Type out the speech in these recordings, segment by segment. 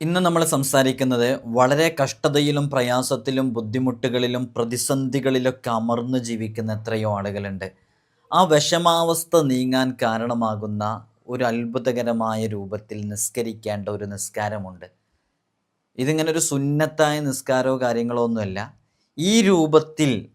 ഇന്ന് നമ്മൾ സംസാരിക്കുന്നത് വളരെ കഷ്ടതയിലും പ്രയാസത്തിലും ബുദ്ധിമുട്ടുകളിലും പ്രതിസന്ധികളിലൊക്കെ അമർന്നു ജീവിക്കുന്ന എത്രയോ ആളുകളുണ്ട്. ആ വിഷമാവസ്ഥ നീങ്ങാൻ കാരണമാകുന്ന ഒരു അത്ഭുതകരമായ രൂപത്തിൽ നിസ്കരിക്കേണ്ട ഒരു നിസ്കാരമുണ്ട്. ഇതിങ്ങനെ ഒരു സുന്നത്തായ നിസ്കാരമോ കാര്യങ്ങളോ ഒന്നുമല്ല. ഈ രൂപത്തിൽ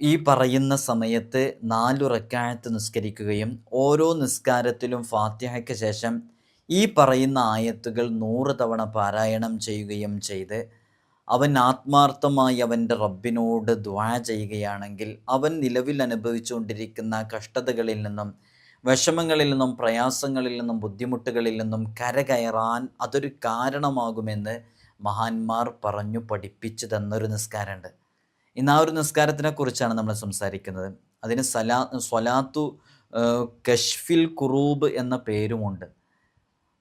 ഈ പറയുന്ന സമയത്ത് നാലു റക്കായത്ത് നിസ്കരിക്കുകയും ഓരോ നിസ്കാരത്തിലും ഫാത്തിഹയ്ക്ക് ശേഷം ഈ പറയുന്ന ആയത്തുകൾ നൂറ് തവണ പാരായണം ചെയ്യുകയും ചെയ്ത് അവൻ ആത്മാർത്ഥമായി അവന്റെ റബ്ബിനോട് ദ്വാ ചെയ്യുകയാണെങ്കിൽ അവൻ നിലവിൽ അനുഭവിച്ചുകൊണ്ടിരിക്കുന്ന കഷ്ടതകളിൽ നിന്നും വിഷമങ്ങളിൽ നിന്നും പ്രയാസങ്ങളിൽ നിന്നും ബുദ്ധിമുട്ടുകളിൽ നിന്നും കരകയറാൻ അതൊരു കാരണമാകുമെന്ന് മഹാന്മാർ പറഞ്ഞു പഠിപ്പിച്ചു തന്നൊരു നിസ്കാരമുണ്ട്. ഇന്ന് ആ ഒരു നിസ്കാരത്തിനെ കുറിച്ചാണ് നമ്മൾ സംസാരിക്കുന്നത്. അതിന് സലാ സ്വലാത്തു കഷ്ഫിൽ കുറൂബ് എന്ന പേരുമുണ്ട്.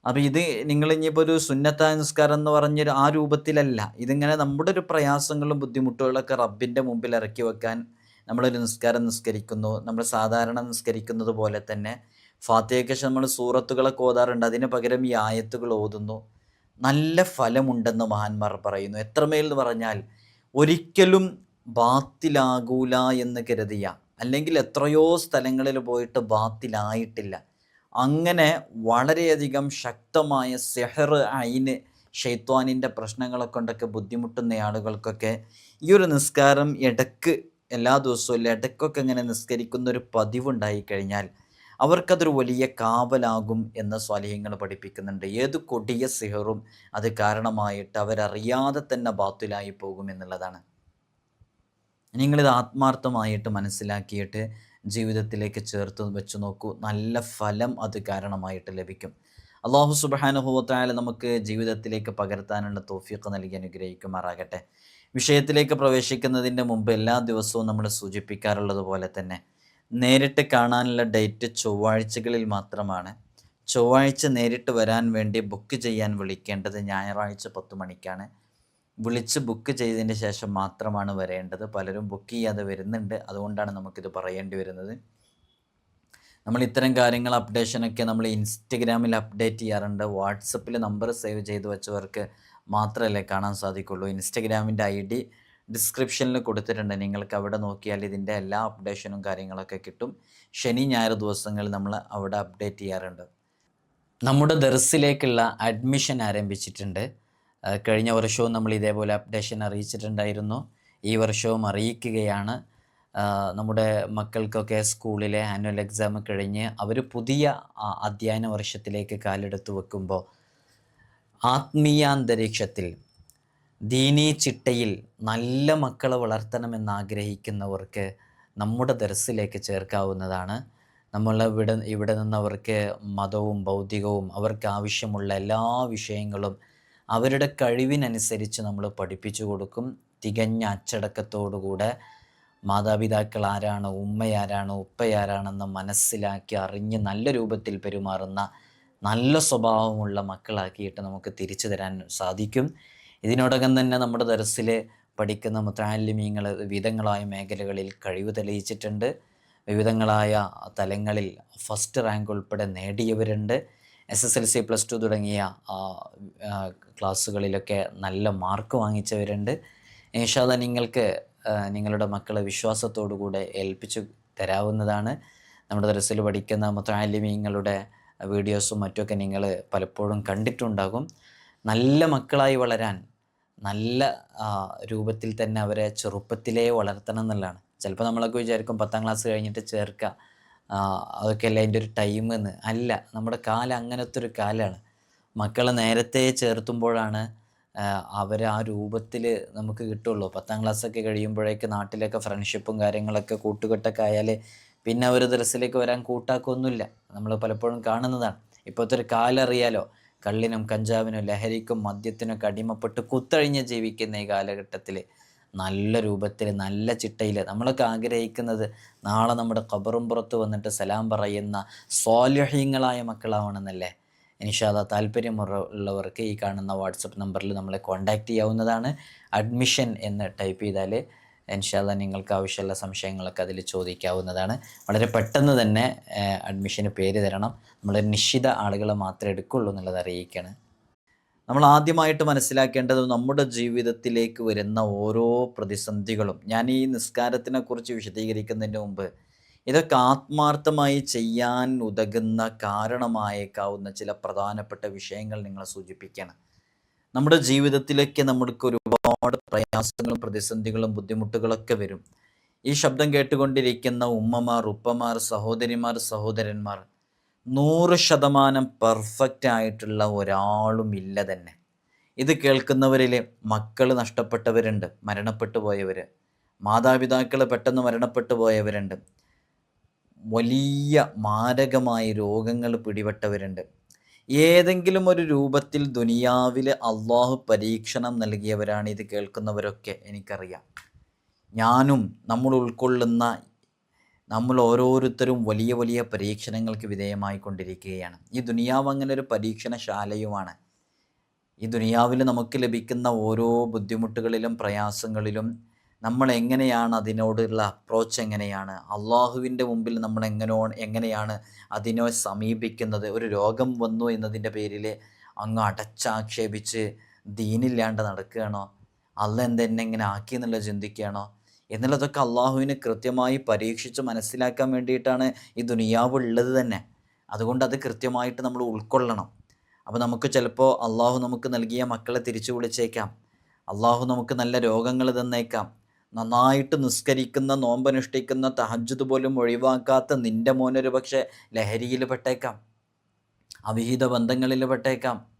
അപ്പോൾ ഇത് നിങ്ങൾ ഇനിയിപ്പോൾ ഒരു സുന്നത്ത നിസ്കാരം എന്ന് പറഞ്ഞൊരു ആ രൂപത്തിലല്ല. ഇതിങ്ങനെ നമ്മുടെ ഒരു പ്രയാസങ്ങളും ബുദ്ധിമുട്ടുകളൊക്കെ റബ്ബിന്റെ മുമ്പിൽ ഇറക്കി വെക്കാൻ നമ്മളൊരു നിസ്കാരം നിസ്കരിക്കുന്നു. നമ്മൾ സാധാരണ നിസ്കരിക്കുന്നത് പോലെ തന്നെ ഫാത്തിയൊക്കെ നമ്മൾ സൂറത്തുകളൊക്കെ ഓതാറുണ്ട്. അതിന് പകരം ഈ ആയത്തുകൾ ഓതുന്നു. നല്ല ഫലമുണ്ടെന്ന് മഹാന്മാർ പറയുന്നു. എത്രമേൽ എന്ന് പറഞ്ഞാൽ ഒരിക്കലും ബാത്തിലാകൂല എന്ന് കരുതിയ അല്ലെങ്കിൽ എത്രയോ സ്ഥലങ്ങളിൽ പോയിട്ട് ബാത്തിലായിട്ടില്ല. അങ്ങനെ വളരെയധികം ശക്തമായ സെഹർ അയിന് ഷെയ്ത്വാനിന്റെ പ്രശ്നങ്ങളെ കൊണ്ടൊക്കെ ബുദ്ധിമുട്ടുന്ന ആളുകൾക്കൊക്കെ ഈ ഒരു നിസ്കാരം ഇടയ്ക്ക് എല്ലാ ദിവസവും ഇടക്കൊക്കെ ഇങ്ങനെ നിസ്കരിക്കുന്ന ഒരു പതിവുണ്ടായി കഴിഞ്ഞാൽ അവർക്കതൊരു വലിയ കാവലാകും എന്ന് സ്വാലിഹ്യങ്ങൾ പഠിപ്പിക്കുന്നുണ്ട്. ഏത് കൊടിയ സിഹറും അത് കാരണമായിട്ട് അവരറിയാതെ തന്നെ ബാത്തിലായി പോകും എന്നുള്ളതാണ്. നിങ്ങളിത് ആത്മാർത്ഥമായിട്ട് മനസ്സിലാക്കിയിട്ട് ജീവിതത്തിലേക്ക് ചേർത്ത് വെച്ച് നോക്കൂ. നല്ല ഫലം അത് കാരണമായിട്ട് ലഭിക്കും. അള്ളാഹു സുബാനുഭവത്തായാൽ നമുക്ക് ജീവിതത്തിലേക്ക് പകർത്താനുള്ള തോഫിയൊക്കെ നൽകി അനുഗ്രഹിക്കുമാറാകട്ടെ. വിഷയത്തിലേക്ക് പ്രവേശിക്കുന്നതിന്റെ മുമ്പ് എല്ലാ ദിവസവും നമ്മൾ സൂചിപ്പിക്കാറുള്ളത് പോലെ തന്നെ നേരിട്ട് കാണാനുള്ള ഡേറ്റ് ചൊവ്വാഴ്ചകളിൽ മാത്രമാണ്. ചൊവ്വാഴ്ച നേരിട്ട് വരാൻ വേണ്ടി ബുക്ക് ചെയ്യാൻ വിളിക്കേണ്ടത് ഞായറാഴ്ച പത്ത് മണിക്കാണ്. വിളിച്ച് ബുക്ക് ചെയ്തതിന് ശേഷം മാത്രമാണ് വരേണ്ടത്. പലരും ബുക്ക് ചെയ്യാതെ വരുന്നുണ്ട്. അതുകൊണ്ടാണ് നമുക്കിത് പറയേണ്ടി വരുന്നത്. നമ്മൾ ഇത്തരം കാര്യങ്ങൾ അപ്ഡേഷനൊക്കെ നമ്മൾ ഇൻസ്റ്റഗ്രാമിൽ അപ്ഡേറ്റ് ചെയ്യാറുണ്ട്. വാട്സപ്പിൽ നമ്പർ സേവ് ചെയ്ത് വെച്ചവർക്ക് മാത്രമല്ലേ കാണാൻ സാധിക്കുള്ളൂ. ഇൻസ്റ്റഗ്രാമിന്റെ ഐ ഡി ഡിസ്ക്രിപ്ഷനിൽ കൊടുത്തിട്ടുണ്ട്. നിങ്ങൾക്ക് അവിടെ നോക്കിയാൽ ഇതിന്റെ എല്ലാ അപ്ഡേഷനും കാര്യങ്ങളൊക്കെ കിട്ടും. ശനി ഞായർ ദിവസങ്ങളിൽ നമ്മൾ അവിടെ അപ്ഡേറ്റ് ചെയ്യാറുണ്ട്. നമ്മുടെ ദർസിലേക്കുള്ള അഡ്മിഷൻ ആരംഭിച്ചിട്ടുണ്ട്. കഴിഞ്ഞ വർഷവും നമ്മൾ ഇതേപോലെ അപ്ഡേഷൻ അറിയിച്ചിട്ടുണ്ടായിരുന്നു. ഈ വർഷവും അറിയിക്കുകയാണ്. നമ്മുടെ മക്കൾക്കൊക്കെ സ്കൂളിലെ ആനുവൽ എക്സാം കഴിഞ്ഞ് അവർ പുതിയ അധ്യയന വർഷത്തിലേക്ക് കാലെടുത്ത് വെക്കുമ്പോൾ ആത്മീയാന്തരീക്ഷത്തിൽ ദീനീ ചിട്ടയിൽ നല്ല മക്കളെ വളർത്തണമെന്ന് ആഗ്രഹിക്കുന്നവർക്ക് നമ്മുടെ ദർസിലേക്ക് ചേർക്കാവുന്നതാണ്. നമ്മൾ ഇവിടെ ഇവിടെ നിന്നവർക്ക് മതവും ബൗദ്ധികവും അവർക്ക് ആവശ്യമുള്ള എല്ലാ വിഷയങ്ങളും അവരുടെ കഴിവിനനുസരിച്ച് നമ്മൾ പഠിപ്പിച്ചു കൊടുക്കും. തികഞ്ഞ അച്ചടക്കത്തോടുകൂടെ മാതാപിതാക്കൾ ആരാണ് ഉമ്മയാരാണ് ഉപ്പയാരാണെന്ന് മനസ്സിലാക്കി അറിഞ്ഞ് നല്ല രൂപത്തിൽ പെരുമാറുന്ന നല്ല സ്വഭാവമുള്ള മക്കളാക്കിയിട്ട് നമുക്ക് തിരിച്ചു തരാൻ സാധിക്കും. ഇതിനോടകം തന്നെ നമ്മുടെ ദർസിൽ പഠിക്കുന്ന മുത്താലിമീങ്ങൾ വിവിധങ്ങളായ മേഖലകളിൽ കഴിവ് തെളിയിച്ചിട്ടുണ്ട്. വിവിധങ്ങളായ തലങ്ങളിൽ ഫസ്റ്റ് റാങ്ക് ഉൾപ്പെടെ നേടിയവരുണ്ട്. S S L C plus two തുടങ്ങിയ ക്ലാസ്സുകളിലൊക്കെ നല്ല മാർക്ക് വാങ്ങിച്ചവരുണ്ട്. ഇൻഷാല്ല നിങ്ങൾക്ക് നിങ്ങളുടെ മക്കളെ വിശ്വാസത്തോടുകൂടെ ഏൽപ്പിച്ചു തരാവുന്നതാണ്. നമ്മുടെ ദരസിൽ പഠിക്കുന്ന മുത്താലിമീങ്ങളുടെ വീഡിയോസും മറ്റുമൊക്കെ നിങ്ങൾ പലപ്പോഴും കണ്ടിട്ടുണ്ടാകും. നല്ല മക്കളായി വളരാൻ നല്ല രൂപത്തിൽ തന്നെ അവരെ ചെറുപ്പത്തിലേ വളർത്തണം എന്നുള്ളതാണ്. ചിലപ്പോൾ നമ്മളൊക്കെ വിചാരിക്കും പത്താം ക്ലാസ് കഴിഞ്ഞിട്ട് ചേർക്കുക. അതൊക്കെ അല്ല അതിന്റെ ഒരു ടൈം എന്ന്. അല്ല നമ്മുടെ കാലം അങ്ങനത്തെ ഒരു കാലമാണ് മക്കളെ നേരത്തെ ചേർത്തുമ്പോഴാണ് അവർ ആ രൂപത്തിൽ നമുക്ക് കിട്ടുള്ളൂ. പത്താം ക്ലാസ്സൊക്കെ കഴിയുമ്പോഴേക്ക് നാട്ടിലൊക്കെ ഫ്രണ്ട്ഷിപ്പും കാര്യങ്ങളൊക്കെ കൂട്ടുകെട്ടൊക്കെ ആയാൽ പിന്നെ അവർ ദർസിലേക്ക് വരാൻ കൂട്ടാക്കൊന്നുമില്ല. നമ്മൾ പലപ്പോഴും കാണുന്നതാണ്. ഇപ്പോഴത്തെ ഒരു കാലം അറിയാലോ കള്ളിനും കഞ്ചാവിനും ലഹരിക്കും മദ്യത്തിനൊക്കെ അടിമപ്പെട്ട് കുത്തഴിഞ്ഞ് ജീവിക്കുന്ന ഈ കാലഘട്ടത്തിൽ നല്ല രൂപത്തിൽ നല്ല ചിട്ടയിൽ. നമ്മളൊക്കെ ആഗ്രഹിക്കുന്നത് നാളെ നമ്മുടെ ഖബറും പുറത്ത് വന്നിട്ട് സലാം പറയുന്ന സ്വാലഹ്യങ്ങളായ മക്കളാവണമെന്നല്ലേ? ഇനിഷാദ താല്പര്യമുള്ളവർക്ക് ഈ കാണുന്ന വാട്സപ്പ് നമ്പറിൽ നമ്മളെ കോൺടാക്റ്റ് ചെയ്യാവുന്നതാണ്. അഡ്മിഷൻ എന്ന് ടൈപ്പ് ചെയ്താൽ ഇൻഷാല്ല നിങ്ങൾക്ക് ആവശ്യമുള്ള സംശയങ്ങളൊക്കെ അതിൽ ചോദിക്കാവുന്നതാണ്. വളരെ പെട്ടെന്ന് തന്നെ അഡ്മിഷന് പേര് തരണം. നമ്മൾ നിശ്ചിത ആളുകളെ മാത്രമേ എടുക്കുള്ളൂ എന്നുള്ളത് അറിയിക്കുകയാണ് നമ്മൾ ആദ്യമായിട്ട് മനസ്സിലാക്കേണ്ടത് നമ്മുടെ ജീവിതത്തിലേക്ക് വരുന്ന ഓരോ പ്രതിസന്ധികളും ഞാൻ ഈ നിസ്കാരത്തിനെ കുറിച്ച് വിശദീകരിക്കുന്നതിന് മുമ്പ് ഇതൊക്കെ ആത്മാർത്ഥമായി ചെയ്യാൻ ഉതകുന്ന കാരണമായേക്കാവുന്ന ചില പ്രധാനപ്പെട്ട വിഷയങ്ങൾ നിങ്ങളെ സൂചിപ്പിക്കണം. നമ്മുടെ ജീവിതത്തിലേക്ക് നമ്മൾക്ക് ഒരുപാട് പ്രയാസങ്ങളും പ്രതിസന്ധികളും ബുദ്ധിമുട്ടുകളൊക്കെ വരും. ഈ ശബ്ദം കേട്ടുകൊണ്ടിരിക്കുന്ന ഉമ്മമാർ ഉപ്പമാർ സഹോദരിമാർ സഹോദരന്മാർ നൂറ് ശതമാനം പെർഫെക്റ്റ് ആയിട്ടുള്ള ഒരാളും ഇല്ല തന്നെ. ഇത് കേൾക്കുന്നവരിൽ മക്കൾ നഷ്ടപ്പെട്ടവരുണ്ട് മരണപ്പെട്ടു പോയവർ മാതാപിതാക്കൾ പെട്ടെന്ന് മരണപ്പെട്ടു പോയവരുണ്ട്. വലിയ മാരകമായ രോഗങ്ങൾ പിടിപെട്ടവരുണ്ട്. ഏതെങ്കിലും ഒരു രൂപത്തിൽ ദുനിയാവിൽ അള്ളാഹു പരീക്ഷണം നൽകിയവരാണ് ഇത് കേൾക്കുന്നവരൊക്കെ എനിക്കറിയാം. ഞാനും നമ്മൾ ഉൾക്കൊള്ളുന്ന നമ്മൾ ഓരോരുത്തരും വലിയ വലിയ പരീക്ഷണങ്ങൾക്ക് വിധേയമായി കൊണ്ടിരിക്കുകയാണ് ഈ ദുനിയാവ് അങ്ങനെ ഒരു പരീക്ഷണശാലയുമാണ്. ഈ ദുനിയാവിൽ നമുക്ക് ലഭിക്കുന്ന ഓരോ ബുദ്ധിമുട്ടുകളിലും പ്രയാസങ്ങളിലും നമ്മൾ എങ്ങനെയാണ് അതിനോടുള്ള അപ്രോച്ച് എങ്ങനെയാണ്? അള്ളാഹുവിന്റെ മുമ്പിൽ നമ്മൾ എങ്ങനോ എങ്ങനെയാണ് അതിനെ സമീപിക്കുന്നത്? ഒരു രോഗം വന്നു എന്നതിന്റെ പേരിൽ അങ്ങ് അടച്ചാക്ഷേപിച്ച് ദീനില്ലാണ്ട് നടക്കുകയാണോ? അല്ല എന്തെന്നെ ഇങ്ങനെ ആക്കി എന്നുള്ളത് ചിന്തിക്കുകയാണോ? എന്നുള്ളതൊക്കെ അള്ളാഹുവിന് കൃത്യമായി പരീക്ഷിച്ച് മനസ്സിലാക്കാൻ വേണ്ടിയിട്ടാണ് ഈ ദുനിയാവ് ഉള്ളത് തന്നെ. അതുകൊണ്ട് അത് കൃത്യമായിട്ട് നമ്മൾ ഉൾക്കൊള്ളണം. അപ്പോൾ നമുക്ക് ചിലപ്പോൾ അള്ളാഹു നമുക്ക് നൽകിയ മക്കളെ തിരിച്ചു വിളിച്ചേക്കാം. അള്ളാഹു നമുക്ക് നല്ല രോഗങ്ങൾ തന്നേക്കാം. നന്നായിട്ട് നിസ്കരിക്കുന്ന നോമ്പനുഷ്ഠിക്കുന്ന തഹജ്ജുദ് പോലും ഒഴിവാക്കാത്ത നിന്റെ മോനൊരു പക്ഷേ ലഹരിയിൽ പെട്ടേക്കാം. അവിഹിത ബന്ധങ്ങളിൽ പെട്ടേക്കാം.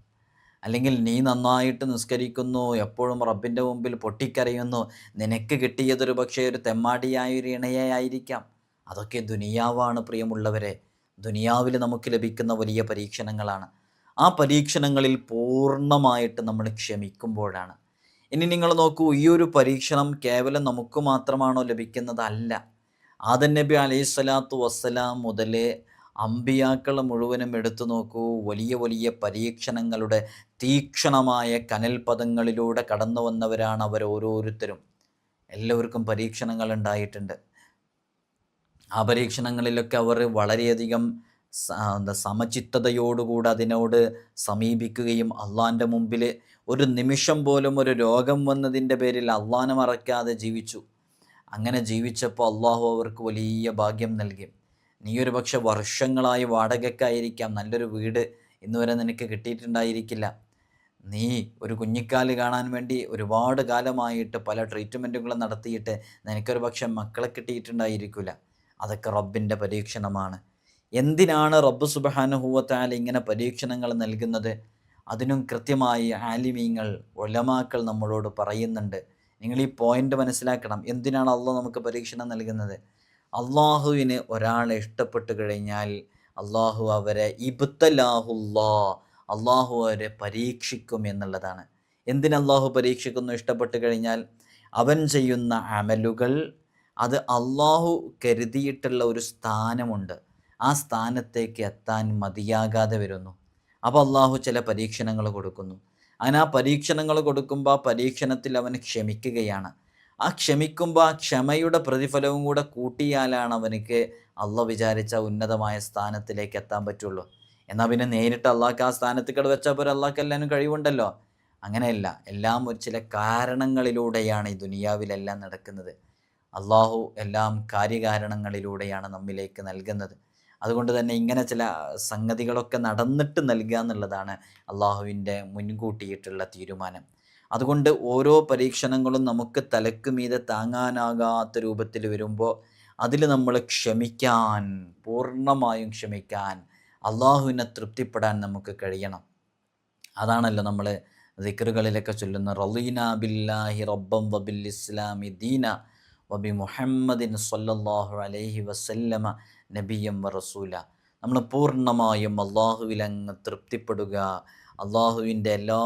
അല്ലെങ്കിൽ നീ നന്നായിട്ട് നിസ്കരിക്കുന്നു എപ്പോഴും റബ്ബിന്റെ മുമ്പിൽ പൊട്ടിക്കരയുന്നു നിനക്ക് കിട്ടിയതൊരു പക്ഷേ ഒരു തെമ്മാടിയായ ഒരു ഇണയായിരിക്കാം അതൊക്കെ ദുനിയാവാണ് പ്രിയമുള്ളവരെ. ദുനിയാവിൽ നമുക്ക് ലഭിക്കുന്ന വലിയ പരീക്ഷണങ്ങളാണ്. ആ പരീക്ഷണങ്ങളിൽ പൂർണമായിട്ട് നമ്മൾ ക്ഷമിക്കുമ്പോഴാണ്. ഇനി നിങ്ങൾ നോക്കൂ ഈ ഒരു പരീക്ഷണം കേവലം നമുക്ക് മാത്രമാണോ ലഭിക്കുന്നതല്ല. ആദൻ നബി അലൈഹി സ്വലാത്തു വസ്സലാം മുതൽ അമ്പിയാക്കൾ മുഴുവനും എടുത്തു നോക്കൂ. വലിയ വലിയ പരീക്ഷണങ്ങളുടെ തീക്ഷണമായ കനൽപദങ്ങളിലൂടെ കടന്നു വന്നവരാണ് അവർ ഓരോരുത്തരും. എല്ലാവർക്കും പരീക്ഷണങ്ങൾ ഉണ്ടായിട്ടുണ്ട്. ആ പരീക്ഷണങ്ങളിലൊക്കെ അവർ വളരെയധികം സമചിത്തതയോടുകൂടെ അതിനോട് സമീപിക്കുകയും അള്ളാന്റെ മുമ്പിൽ ഒരു നിമിഷം പോലും ഒരു രോഗം വന്നതിന്റെ പേരിൽ അള്ളാനെ മറക്കാതെ ജീവിച്ചു. അങ്ങനെ ജീവിച്ചപ്പോൾ അള്ളാഹു അവർക്ക് വലിയ ഭാഗ്യം നൽകി. നീ ഒരു പക്ഷെ വർഷങ്ങളായി വാടകയ്ക്കായിരിക്കാം. നല്ലൊരു വീട് ഇന്ന് വരെ നിനക്ക് കിട്ടിയിട്ടുണ്ടായിരിക്കില്ല. നീ ഒരു കുഞ്ഞിക്കാൽ കാണാൻ വേണ്ടി ഒരുപാട് കാലമായിട്ട് പല ട്രീറ്റ്മെന്റുകളും നടത്തിയിട്ട് നിനക്കൊരു പക്ഷെ മക്കളെ കിട്ടിയിട്ടുണ്ടായിരിക്കില്ല അതൊക്കെ റബ്ബിന്റെ പരീക്ഷണമാണ്. എന്തിനാണ് റബ്ബ് സുബഹാനുഹൂവത്താൽ ഇങ്ങനെ പരീക്ഷണങ്ങൾ നൽകുന്നത്? അതിനും കൃത്യമായി ആലിമീങ്ങൾ ഒലമാക്കൾ നമ്മളോട് പറയുന്നുണ്ട്. നിങ്ങൾ ഈ പോയിന്റ് മനസ്സിലാക്കണം. എന്തിനാണ് അള്ളാഹ് നമുക്ക് പരീക്ഷണം നൽകുന്നത്? അള്ളാഹുവിന് ഒരാളെ ഇഷ്ടപ്പെട്ട് കഴിഞ്ഞാൽ അള്ളാഹു അവരെ ഇബ്തലാഹുല്ലാ അള്ളാഹു അവരെ പരീക്ഷിക്കും എന്നുള്ളതാണ്. എന്തിന് അള്ളാഹു പരീക്ഷിക്കുന്നു ഇഷ്ടപ്പെട്ട് കഴിഞ്ഞാൽ? അവൻ ചെയ്യുന്ന അമലുകൾ അത് അള്ളാഹു കരുതിയിട്ടുള്ള ഒരു സ്ഥാനമുണ്ട്. ആ സ്ഥാനത്തേക്ക് എത്താൻ മതിയാകാതെ വരുന്നു. അപ്പോൾ അള്ളാഹു ചില പരീക്ഷണങ്ങൾ കൊടുക്കുന്നു. അങ്ങനെ ആ പരീക്ഷണങ്ങൾ കൊടുക്കുമ്പോൾ ആ പരീക്ഷണത്തിൽ അവൻ ക്ഷമിക്കുകയാണ്. ആ ക്ഷമിക്കുമ്പോൾ ആ ക്ഷമയുടെ പ്രതിഫലവും കൂടെ കൂട്ടിയാലാണ് അവനക്ക് അള്ള വിചാരിച്ച ഉന്നതമായ സ്ഥാനത്തിലേക്ക് എത്താൻ പറ്റുള്ളൂ. എന്നാൽ പിന്നെ നേരിട്ട് അള്ളാഹ്ക്ക് ആ സ്ഥാനത്തേക്കട് വെച്ചാൽ പോലെ അള്ളാഹ്ക്ക് എല്ലാവരും കഴിവുണ്ടല്ലോ. അങ്ങനെയല്ല എല്ലാം ഒരു ചില കാരണങ്ങളിലൂടെയാണ് ഈ ദുനിയാവിലെല്ലാം നടക്കുന്നത്. അള്ളാഹു എല്ലാം കാര്യകാരണങ്ങളിലൂടെയാണ് നമ്മിലേക്ക് നൽകുന്നത്. അതുകൊണ്ട് തന്നെ ഇങ്ങനെ ചില സംഗതികളൊക്കെ നടന്നിട്ട് നൽകുക എന്നുള്ളതാണ് അള്ളാഹുവിന്റെ മുൻകൂട്ടിയിട്ടുള്ള തീരുമാനം. അതുകൊണ്ട് ഓരോ പരീക്ഷണങ്ങളും നമുക്ക് തലക്ക് മീതെ താങ്ങാനാകാത്ത രൂപത്തിൽ വരുമ്പോൾ അതിൽ നമ്മൾ ക്ഷമിക്കാൻ പൂർണമായും ക്ഷമിക്കാൻ അള്ളാഹുവിനെ തൃപ്തിപ്പെടാൻ നമുക്ക് കഴിയണം. അതാണല്ലോ നമ്മൾ ദിക്കറുകളിലൊക്കെ ചൊല്ലുന്ന റലീന ബില്ലാഹി റബ്ബം വബിൽ ഇസ്ലാമി ദീന വബി മുഹമ്മദിൻ സല്ലല്ലാഹു അലൈഹി വസല്ലമ നബിയം വ റസൂല. നമ്മൾ പൂർണമായും അള്ളാഹുവിലങ്ങ് തൃപ്തിപ്പെടുക അള്ളാഹുവിന്റെ എല്ലാ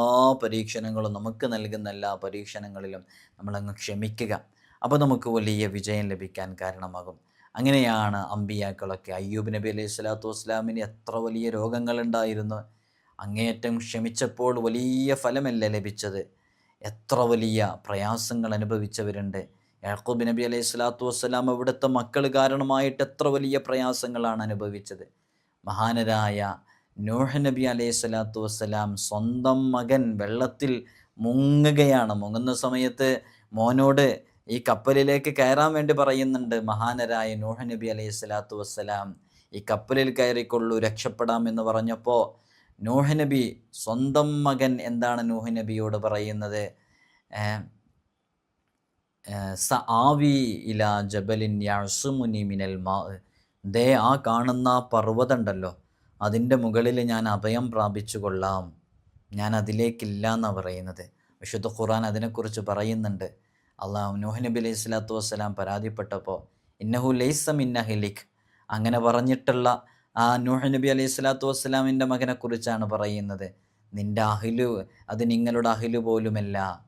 പരീക്ഷണങ്ങളും നമുക്ക് നൽകുന്ന എല്ലാ പരീക്ഷണങ്ങളിലും നമ്മളങ്ങ് ക്ഷമിക്കുക. അപ്പോൾ നമുക്ക് വലിയ വിജയം ലഭിക്കാൻ കാരണമാകും. അങ്ങനെയാണ് അമ്പിയാക്കളൊക്കെ. അയ്യൂബ് നബി അലൈഹി സ്വലാത്തു വസ്സലാമിന് എത്ര വലിയ രോഗങ്ങളുണ്ടായിരുന്നു. അങ്ങേയറ്റം ക്ഷമിച്ചപ്പോൾ വലിയ ഫലമല്ല ലഭിച്ചത്? എത്ര വലിയ പ്രയാസങ്ങൾ അനുഭവിച്ചവരുണ്ട്. യാക്കൂബ് നബി അലൈഹി സ്വലാത്തു വസ്സലാം അവിടുത്തെ മക്കൾ കാരണമായിട്ട് എത്ര വലിയ പ്രയാസങ്ങളാണ് അനുഭവിച്ചത്. മഹാനരായ നൂഹ് നബി അലൈഹി സ്വലാത്തു വസ്സലാം സ്വന്തം മകൻ വെള്ളത്തിൽ മുങ്ങുകയാണ്. മുങ്ങുന്ന സമയത്ത് മോനോട് ഈ കപ്പലിലേക്ക് കയറാൻ വേണ്ടി പറയുന്നുണ്ട് മഹാനരായ നൂഹ് നബി അലൈഹി സ്വലാത്തു വസ്സലാം. ഈ കപ്പലിൽ കയറിക്കൊള്ളൂ രക്ഷപ്പെടാം എന്ന് പറഞ്ഞപ്പോൾ നൂഹ് നബി സ്വന്തം മകൻ എന്താണ് നൂഹ് നബിയോട് പറയുന്നത്? സ ആവി ഇല ജബലിൻ യാസുമുനി മിനൽ മാ ദേ ആ കാണുന്ന പർവതം ഉണ്ടല്ലോ അതിന്റെ മുകളിൽ ഞാൻ അഭയം പ്രാപിച്ചു കൊള്ളാം. ഞാൻ അതിലേക്കില്ല എന്നാണ് പറയുന്നത്. വിശുദ്ധ ഖുർആൻ അതിനെക്കുറിച്ച് പറയുന്നുണ്ട്. അള്ളാഹു നൂഹ് നബി അലൈഹി സ്വലാത്തു വസ്സലാം പരാതിപ്പെട്ടപ്പോൾ ഇന്നഹു ലൈസ മിന്നഹിലിഖ് അങ്ങനെ പറഞ്ഞിട്ടുള്ള ആ നൂഹ് നബി അലൈഹി സ്വലാത്തു വസ്സലാമിന്റെ മകനെക്കുറിച്ചാണ് പറയുന്നത്. നിന്റെ അഹിലു അത് നിങ്ങളുടെ അഹിലു പോലുമല്ല.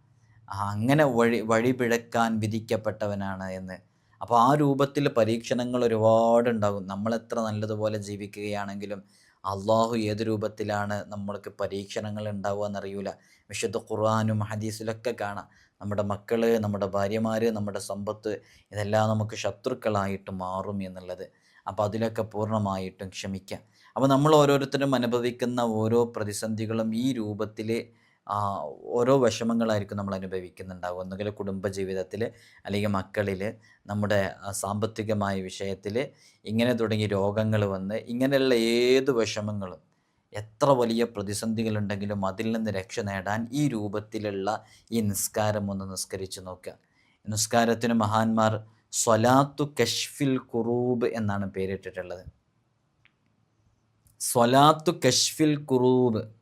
അങ്ങനെ വഴി വഴി പിഴക്കാൻ വിധിക്കപ്പെട്ടവനാണ് എന്ന്. അപ്പോൾ ആ രൂപത്തിൽ പരീക്ഷണങ്ങൾ ഒരുപാടുണ്ടാകും. നമ്മളെത്ര നല്ലതുപോലെ ജീവിക്കുകയാണെങ്കിലും അള്ളാഹു ഏത് രൂപത്തിലാണ് നമ്മൾക്ക് പരീക്ഷണങ്ങൾ ഉണ്ടാവുക എന്നറിയൂല. വിശുദ്ധ ഖുർആാനും ഹദീസിലൊക്കെ കാണാം. നമ്മുടെ മക്കൾ നമ്മുടെ ഭാര്യമാർ നമ്മുടെ സമ്പത്ത് ഇതെല്ലാം നമുക്ക് ശത്രുക്കളായിട്ട് മാറും എന്നുള്ളത്. അപ്പോൾ അതിലൊക്കെ പൂർണമായിട്ടും ക്ഷമിക്കാം. അപ്പോൾ നമ്മൾ ഓരോരുത്തരും അനുഭവിക്കുന്ന ഓരോ പ്രതിസന്ധികളും ഈ രൂപത്തിൽ ഓരോ വിഷമങ്ങളായിരിക്കും നമ്മൾ അനുഭവിക്കുന്നുണ്ടാകും ഒന്നുകിൽ കുടുംബജീവിതത്തിൽ അല്ലെങ്കിൽ മക്കളിൽ നമ്മുടെ സാമ്പത്തികമായ വിഷയത്തിൽ ഇങ്ങനെ തുടങ്ങി രോഗങ്ങൾ വന്ന് ഇങ്ങനെയുള്ള ഏത് വിഷമങ്ങളും എത്ര വലിയ പ്രതിസന്ധികളുണ്ടെങ്കിലും അതിൽ നിന്ന് രക്ഷ നേടാൻ ഈ രൂപത്തിലുള്ള ഈ നിസ്കാരം ഒന്ന് നിസ്കരിച്ച് നോക്കുക. നിസ്കാരത്തിന് മഹാന്മാർ സ്വലാത്തു കഷ്ഫിൽ കുറൂബ് എന്നാണ് പേരിട്ടിട്ടുള്ളത്. സ്വലാത്തു കഷ്ഫിൽ കുറൂബ്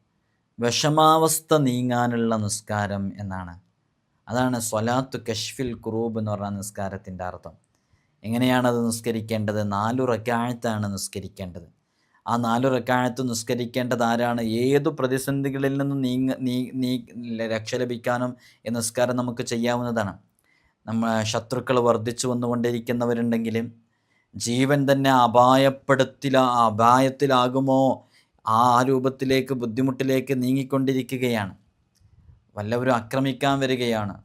വിഷമാവസ്ഥ നീങ്ങാനുള്ള നിസ്കാരം എന്നാണ്. അതാണ് സ്വലാത്തു കഷ്ഫിൽ കുറൂബ് എന്ന് പറഞ്ഞ നിസ്കാരത്തിന്റെ അർത്ഥം. എങ്ങനെയാണത് നിസ്കരിക്കേണ്ടത്? നാലു റക്കാഴത്താണ് നിസ്കരിക്കേണ്ടത്. ആ നാലു റക്കാഴത്ത് നിസ്കരിക്കേണ്ടത് ആരാണ്? ഏതു പ്രതിസന്ധികളിൽ നിന്നും നീങ്ങ നീ നീ രക്ഷ ലഭിക്കാനും ഈ നിസ്കാരം നമുക്ക് ചെയ്യാവുന്നതാണ്. നമ്മൾ ശത്രുക്കൾ വർദ്ധിച്ചു വന്നുകൊണ്ടിരിക്കുന്നവരുണ്ടെങ്കിലും ജീവൻ തന്നെ അപായപ്പെടുത്തില അപായത്തിലാകുമോ? ആ രൂപത്തിലേക്ക് ബുദ്ധിമുട്ടിലേക്ക് നീങ്ങിക്കൊണ്ടിരിക്കുകയാണ്. വല്ലവരും ആക്രമിക്കാൻ വരികയാണ്.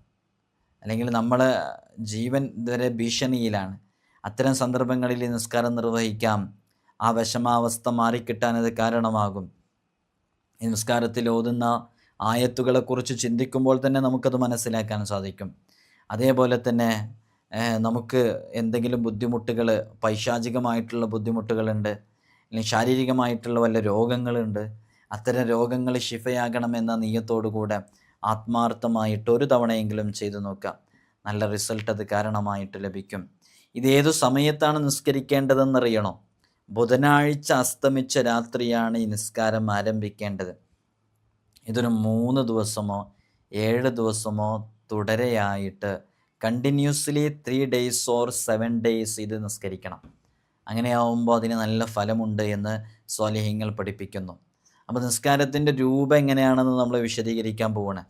അല്ലെങ്കിൽ നമ്മൾ ജീവൻ വരെ ഭീഷണിയിലാണ്. അത്തരം സന്ദർഭങ്ങളിൽ നിസ്കാരം നിർവഹിക്കാം. ആ വിഷമാവസ്ഥ മാറിക്കിട്ടാൻ അത് കാരണമാകും. ഈ നിസ്കാരത്തിൽ ഓതുന്ന ആയത്തുകളെക്കുറിച്ച് ചിന്തിക്കുമ്പോൾ തന്നെ നമുക്കത് മനസ്സിലാക്കാൻ സാധിക്കും. അതേപോലെ തന്നെ നമുക്ക് എന്തെങ്കിലും ബുദ്ധിമുട്ടുകൾ പൈശാചികമായിട്ടുള്ള ബുദ്ധിമുട്ടുകളുണ്ട്. അല്ലെങ്കിൽ ശാരീരികമായിട്ടുള്ള വല്ല രോഗങ്ങളുണ്ട് അത്തരം രോഗങ്ങൾ ശിഫയാകണമെന്ന നീയത്തോടുകൂടെ ആത്മാർത്ഥമായിട്ട് ഒരു തവണയെങ്കിലും ചെയ്തു നോക്കുക നല്ല റിസൾട്ട് അത് കാരണമായിട്ട് ലഭിക്കും. ഇത് ഏതു സമയത്താണ് നിസ്കരിക്കേണ്ടതെന്നറിയണോ? ബുധനാഴ്ച അസ്തമിച്ച രാത്രിയാണ് ഈ നിസ്കാരം ആരംഭിക്കേണ്ടത്. ഇതൊരു മൂന്ന് ദിവസമോ ഏഴ് ദിവസമോ തുടരെയായിട്ട് continuously three days or seven days ഇത് നിസ്കരിക്കണം. അങ്ങനെയാവുമ്പോൾ അതിന് നല്ല ഫലമുണ്ട് എന്ന് സ്വാലിഹ്യങ്ങൾ പഠിപ്പിക്കുന്നു. അപ്പോൾ നിസ്കാരത്തിന്റെ രൂപം എങ്ങനെയാണെന്ന് നമ്മൾ വിശദീകരിക്കാൻ പോവാണ്.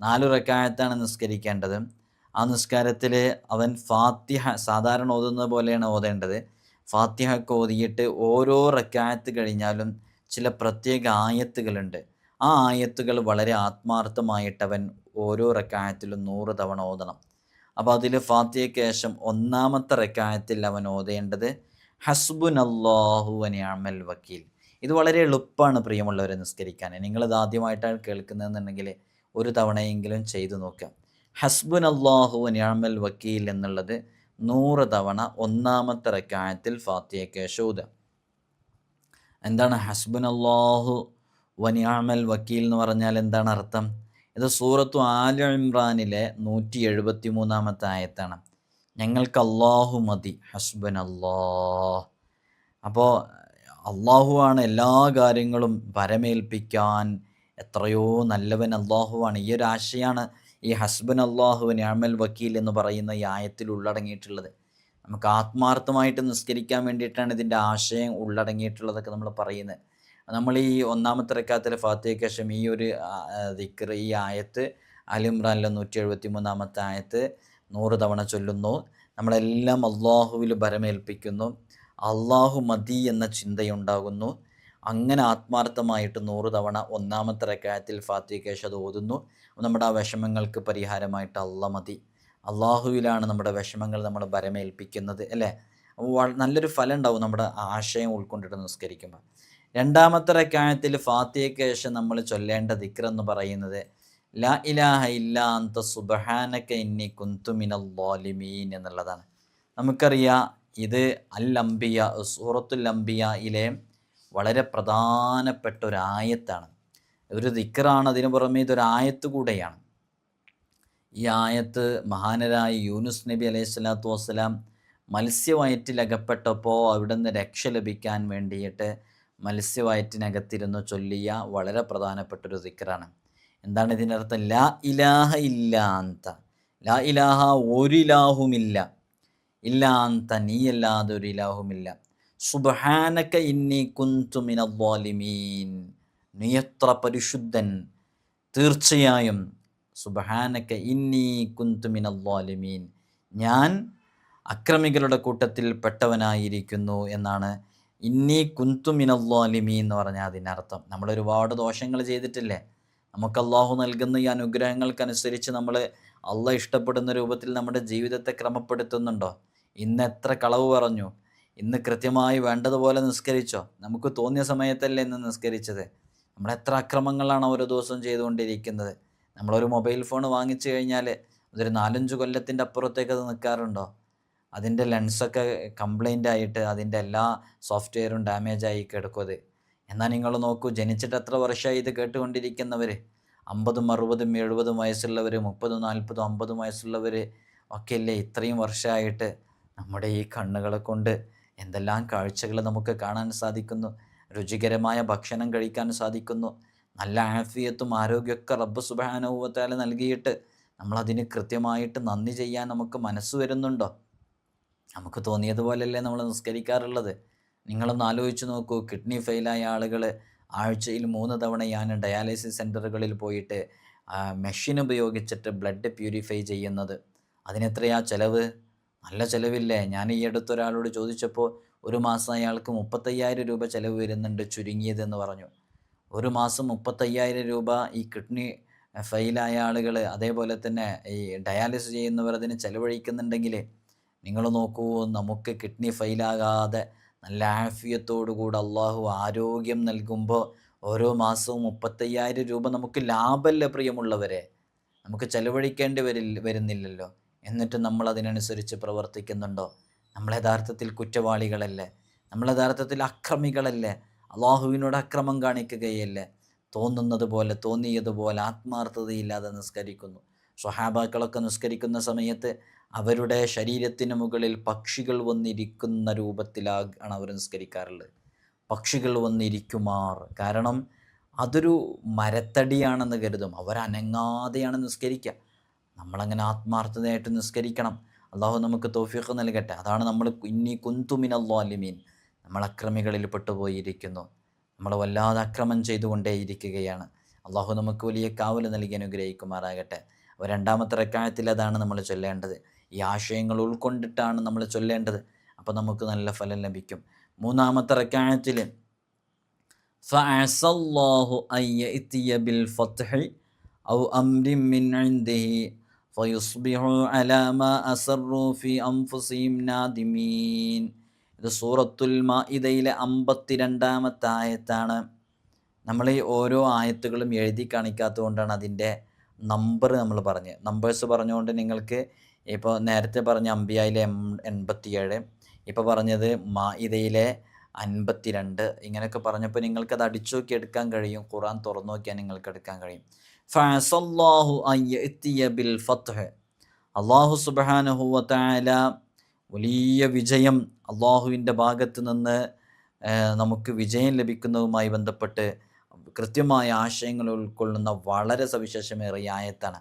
നാല് റക്കായത്താണ് നിസ്കരിക്കേണ്ടത്. ആ നിസ്കാരത്തിൽ അവൻ ഫാത്തിഹ സാധാരണ ഓതുന്നത് പോലെയാണ് ഓതേണ്ടത്. ഫാത്തിഹക്ക് ഓതിയിട്ട് ഓരോ റക്കായത്ത് കഴിഞ്ഞാലും ചില പ്രത്യേക ആയത്തുകളുണ്ട്. ആ ആയത്തുകൾ വളരെ ആത്മാർത്ഥമായിട്ട് അവൻ ഓരോ റക്കായത്തിലും നൂറ് തവണ ഓതണം. അപ്പോൾ അതിൽ ഫാത്തിഹയ്ക്ക് ശേഷം ഒന്നാമത്തെ റക്കായത്തിൽ അവൻ ഓതേണ്ടത് ഹസ്ബുൻ അള്ളാഹു അനിയാമൽ വക്കീൽ. ഇത് വളരെ എളുപ്പമാണ് പ്രിയമുള്ളവരെ നിസ്കരിക്കാൻ. നിങ്ങളിത് ആദ്യമായിട്ടാണ് കേൾക്കുന്നതെന്നുണ്ടെങ്കിൽ ഒരു തവണയെങ്കിലും ചെയ്തു നോക്കാം. ഹസ്ബുൻ അള്ളാഹു അനിയാമൽ വക്കീൽ എന്നുള്ളത് നൂറ് തവണ ഒന്നാമത്തെ റക്കായത്തിൽ ഫാത്തിയ ശേഷം എന്താണ് ഹസ്ബുൻ അള്ളാഹു വനിയാമൽ വക്കീൽ എന്ന് പറഞ്ഞാൽ എന്താണ് അർത്ഥം? ഇത് സൂറത്തു ആല ഇമ്രാനിലെ നൂറ്റി എഴുപത്തി മൂന്നാമത്തെ ആയത്താണ്. ഞങ്ങൾക്ക് അള്ളാഹു മതി. ഹസ്ബൻ അല്ലാ അപ്പോൾ അള്ളാഹുവാണ് എല്ലാ കാര്യങ്ങളും വരമേൽപ്പിക്കാൻ എത്രയോ നല്ലവൻ അള്ളാഹുവാണ് ഈ ഒരു ആശയാണ് ഈ ഹസ്ബൻ അള്ളാഹു അമൽ വക്കീൽ എന്ന് പറയുന്ന ഈ ആയത്തിൽ ഉള്ളടങ്ങിയിട്ടുള്ളത്. നമുക്ക് ആത്മാർത്ഥമായിട്ട് നിസ്കരിക്കാൻ വേണ്ടിയിട്ടാണ് ഇതിന്റെ ആശയം ഉള്ളടങ്ങിയിട്ടുള്ളതൊക്കെ നമ്മൾ പറയുന്നത്. നമ്മൾ ഈ ഒന്നാമത്തെ റക്കാത്തിലെ ഫാത്തിഹയ്ക്ക് ശേഷം ഈ ഒരു ദിക്കർ ഈ ആയത്ത് അലിമ്രാനിലെ നൂറ്റി എഴുപത്തി മൂന്നാമത്തെ ആയത്ത് നൂറ് തവണ ചൊല്ലുന്നു. നമ്മളെല്ലാം അള്ളാഹുവിൽ ഭരമേൽപ്പിക്കുന്നു. അള്ളാഹു മതി എന്ന ചിന്തയുണ്ടാകുന്നു. അങ്ങനെ ആത്മാർത്ഥമായിട്ട് നൂറ് തവണ ഒന്നാമത്തെ റക്കായത്തിൽ ഫാത്തി കേശ് അത് ഓതുന്നു. നമ്മുടെ ആ വിഷമങ്ങൾക്ക് പരിഹാരമായിട്ട് അള്ള മതി. അള്ളാഹുവിലാണ് നമ്മുടെ വിഷമങ്ങൾ നമ്മൾ ഭരമേൽപ്പിക്കുന്നത് അല്ലേ? നല്ലൊരു ഫലം ഉണ്ടാവും നമ്മുടെ ആശയം ഉൾക്കൊണ്ടിട്ട് നിസ്കരിക്കുമ്പോൾ. രണ്ടാമത്തെ റക്കായത്തിൽ ഫാത്തിയ കേശ് നമ്മൾ ചൊല്ലേണ്ട ദിക്ർ എന്ന് പറയുന്നത് ലാ ഇലാഹ ഇല്ല അന്ത സുബഹാനക ഇന്നി കുന്തുമിനൽ ലാലിമീൻ എന്നുള്ളതാണ്. നമുക്കറിയാം ഇത് അൽ അംബിയ സൂറത്തുൽ അംബിയയിലെ വളരെ പ്രധാനപ്പെട്ട ഒരു ആയത്താണ്. ഒരു ദിക്റാണ് അതിനു പുറമേ ഇതൊരു ആയത്ത് കൂടെയാണ്. ഈ ആയത്ത് മഹാനരായ യൂനുസ് നബി അലൈഹി സ്വലാത്തു വസ്സലാം മത്സ്യവയറ്റിലകപ്പെട്ടപ്പോൾ അവിടെ നിന്ന് രക്ഷ ലഭിക്കാൻ വേണ്ടിയിട്ട് മത്സ്യവയറ്റിനകത്തിരുന്ന് ചൊല്ലിയ വളരെ പ്രധാനപ്പെട്ടൊരു ദിക്റാണ്. എന്താണ് ഇതിനർത്ഥം ലാ ഇലാഹ ഇല്ലാന്ത. ലാ ഇലാഹ ഒരിലാഹുമില്ല ഇല്ലാന്ത നീയല്ലാതെ ഒരു ഇലാഹുമില്ല. സുബഹാനക്ക ഇന്നി കുന്തു നീ എത്ര പരിശുദ്ധൻ? തീർച്ചയായും സുബഹാനക്ക ഇന്നി കുന്തു ഞാൻ അക്രമികളുടെ കൂട്ടത്തിൽ പെട്ടവനായിരിക്കുന്നു എന്നാണ് ഇന്നി കുന്തു എന്ന് പറഞ്ഞാൽ അതിനർത്ഥം നമ്മൾ ഒരുപാട് ദോഷങ്ങൾ ചെയ്തിട്ടില്ലേ? നമുക്ക് അള്ളാഹു നൽകുന്ന ഈ അനുഗ്രഹങ്ങൾക്കനുസരിച്ച് നമ്മൾ അള്ള ഇഷ്ടപ്പെടുന്ന രൂപത്തിൽ നമ്മുടെ ജീവിതത്തെ ക്രമപ്പെടുത്തുന്നുണ്ടോ? ഇന്ന് എത്ര കളവ് പറഞ്ഞു? ഇന്ന് കൃത്യമായി വേണ്ടതുപോലെ നിസ്കരിച്ചോ? നമുക്ക് തോന്നിയ സമയത്തല്ലേ ഇന്ന് നിസ്കരിച്ചത്? നമ്മൾ എത്ര അക്രമങ്ങളാണ് ഓരോ ദിവസവും ചെയ്തുകൊണ്ടിരിക്കുന്നത്? നമ്മളൊരു മൊബൈൽ ഫോൺ വാങ്ങിച്ചു കഴിഞ്ഞാൽ അതൊരു നാലഞ്ച് കൊല്ലത്തിന്റെ അപ്പുറത്തേക്ക് അത് നിൽക്കാറുണ്ടോ? അതിന്റെ ലെൻസൊക്കെ കംപ്ലൈന്റ് ആയിട്ട് അതിന്റെ എല്ലാ സോഫ്റ്റ്വെയറും ഡാമേജ് ആയി എന്നാൽ നിങ്ങൾ നോക്കൂ ജനിച്ചിട്ട് എത്ര വർഷമായി ഇത് കേട്ടുകൊണ്ടിരിക്കുന്നവർ അമ്പതും അറുപതും എഴുപതും വയസ്സുള്ളവർ മുപ്പതും നാൽപ്പതും അമ്പതും വയസ്സുള്ളവർ ഒക്കെ അല്ലേ ഇത്രയും വർഷമായിട്ട് നമ്മുടെ ഈ കണ്ണുകളെ കൊണ്ട് എന്തെല്ലാം കാഴ്ചകൾ നമുക്ക് കാണാൻ സാധിക്കുന്നു രുചികരമായ ഭക്ഷണം കഴിക്കാൻ സാധിക്കുന്നു നല്ല ആഫിയത്തും ആരോഗ്യമൊക്കെ റബ്ബ് സുബാനുഭവത്താൽ നൽകിയിട്ട് നമ്മളതിന് കൃത്യമായിട്ട് നന്ദി ചെയ്യാൻ നമുക്ക് മനസ്സ് വരുന്നുണ്ടോ? നമുക്ക് തോന്നിയതുപോലെയല്ലേ നമ്മൾ നിസ്കരിക്കാറുള്ളത്? നിങ്ങളൊന്ന് ആലോചിച്ച് നോക്കൂ. കിഡ്നി ഫെയിലായ ആളുകൾ ആഴ്ചയിൽ മൂന്ന് തവണയാണ് ഡയാലിസിസ് സെന്ററുകളിൽ പോയിട്ട് മെഷീൻ ഉപയോഗിച്ചിട്ട് ബ്ലഡ് പ്യൂരിഫൈ ചെയ്യുന്നത്. അതിനെത്രയാ ചിലവ്? നല്ല ചിലവില്ലേ? ഞാൻ ഈ അടുത്തൊരാളോട് ചോദിച്ചപ്പോൾ ഒരു മാസം അയാൾക്ക് മുപ്പത്തയ്യായിരം രൂപ ചിലവ് വരുന്നുണ്ട് ചുരുങ്ങിയതെന്ന് പറഞ്ഞു. ഒരു മാസം മുപ്പത്തയ്യായിരം രൂപ ഈ കിഡ്നി ഫെയിലായ ആളുകൾ അതേപോലെ തന്നെ ഈ ഡയാലിസിസ് ചെയ്യുന്നവർ അതിന് ചിലവഴിക്കുന്നുണ്ടെങ്കിൽ നിങ്ങൾ നോക്കൂ നമുക്ക് കിഡ്നി ഫെയിലാകാതെ നല്ല ആഫിയത്തോടുകൂടി അള്ളാഹു ആരോഗ്യം നൽകുമ്പോൾ ഓരോ മാസവും മുപ്പത്തയ്യായിരം രൂപ നമുക്ക് ലാഭമല്ല പ്രിയമുള്ളവരെ? നമുക്ക് ചെലവഴിക്കേണ്ടി വരില്ല വരുന്നില്ലല്ലോ. എന്നിട്ട് നമ്മൾ അതിനനുസരിച്ച് പ്രവർത്തിക്കുന്നുണ്ടോ? നമ്മൾ യഥാർത്ഥത്തിൽ കുറ്റവാളികളല്ലേ? നമ്മൾ യഥാർത്ഥത്തിൽ അക്രമികളല്ലേ? അള്ളാഹുവിനോട് അക്രമം കാണിക്കുകയല്ലേ? തോന്നുന്നത് പോലെ തോന്നിയതുപോലെ ആത്മാർത്ഥതയില്ലാതെ നിസ്കരിക്കുന്നു. സ്വഹാബാക്കളൊക്കെ നിസ്കരിക്കുന്ന സമയത്ത് അവരുടെ ശരീരത്തിന് മുകളിൽ പക്ഷികൾ വന്നിരിക്കുന്ന രൂപത്തിലാണ് അവർ നിസ്കരിക്കാറുള്ളത്. പക്ഷികൾ വന്നിരിക്കുമാർ. കാരണം അതൊരു മരത്തടിയാണെന്ന് കരുതും. അവരനങ്ങാതെയാണ് നിസ്കരിക്കുക. നമ്മളങ്ങനെ ആത്മാർത്ഥതയായിട്ട് നിസ്കരിക്കണം. അള്ളാഹു നമുക്ക് തോഫിയൊക്കെ നൽകട്ടെ. അതാണ് നമ്മൾ ഇനി കുന്തുമിൻ നമ്മൾ അക്രമികളിൽ പെട്ടുപോയിരിക്കുന്നു. നമ്മൾ വല്ലാതെ അക്രമം ചെയ്തുകൊണ്ടേയിരിക്കുകയാണ്. അള്ളാഹു നമുക്ക് വലിയ കാവൽ നൽകി അനുഗ്രഹിക്കുമാറാകട്ടെ. രണ്ടാമത്തെ റക്കായത്തിൽ അതാണ് നമ്മൾ ചൊല്ലേണ്ടത്. ഈ ആശയങ്ങൾ ഉൾക്കൊണ്ടിട്ടാണ് നമ്മൾ ചൊല്ലേണ്ടത്. അപ്പോൾ നമുക്ക് നല്ല ഫലം ലഭിക്കും. മൂന്നാമത്തെ റക്കായത്തിൽ ഫഅസല്ലാഹു ബിൽ ഫത്ഹി ഔ മിൻ ഇൻദിഹി അലാ മാ ഫി ഇത് സൂറത്തുൽ മാഇദയിലെ അമ്പത്തിരണ്ടാമത്തെ ആയത്താണ്. നമ്മൾ ഈ ഓരോ ആയത്തുകളും എഴുതി കാണിക്കാത്തതുകൊണ്ടാണ് അതിന്റെ നമ്പർ നമ്മൾ പറഞ്ഞ് നമ്പേഴ്സ് പറഞ്ഞുകൊണ്ട് നിങ്ങൾക്ക് ഇപ്പോൾ നേരത്തെ പറഞ്ഞ അമ്പിയായിലെ എം എൺപത്തിയേഴ് ഇപ്പോൾ പറഞ്ഞത് മാഇദയിലെ അൻപത്തിരണ്ട് ഇങ്ങനെയൊക്കെ പറഞ്ഞപ്പോൾ നിങ്ങൾക്കത് അടിച്ചു നോക്കി എടുക്കാൻ കഴിയും ഖുറാൻ തുറന്നു നോക്കിയാൽ നിങ്ങൾക്ക് എടുക്കാൻ കഴിയും. ഫാസല്ലാഹു ബിൽ ഫത്ഹ്. അള്ളാഹു സുബ്ഹാനഹു വതആല വലിയ വിജയം അള്ളാഹുവിന്റെ ഭാഗത്ത് നിന്ന് നമുക്ക് വിജയം ലഭിക്കുന്നതുമായി ബന്ധപ്പെട്ട് കൃത്യമായ ആശയങ്ങൾ ഉൾക്കൊള്ളുന്ന വളരെ സവിശേഷമേറിയ ആയത്താണ്.